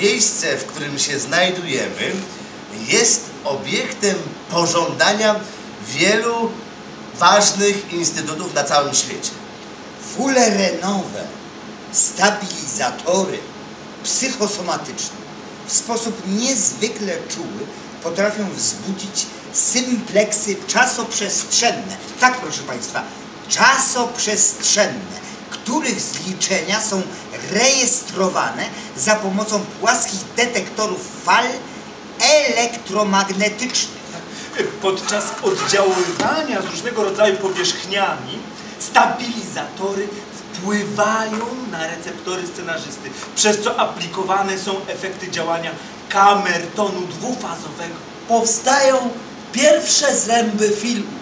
miejsce, w którym się znajdujemy, jest obiektem pożądania wielu ważnych instytutów na całym świecie. Fulerenowe stabilizatory psychosomatyczne w sposób niezwykle czuły potrafią wzbudzić sympleksy czasoprzestrzenne. Tak, proszę Państwa, czasoprzestrzenne, których zliczenia są rejestrowane za pomocą płaskich detektorów fal elektromagnetycznych. Podczas oddziaływania z różnego rodzaju powierzchniami stabilizatory wpływają na receptory scenarzysty, przez co aplikowane są efekty działania kamer tonu dwufazowego. Powstają pierwsze zręby filmu.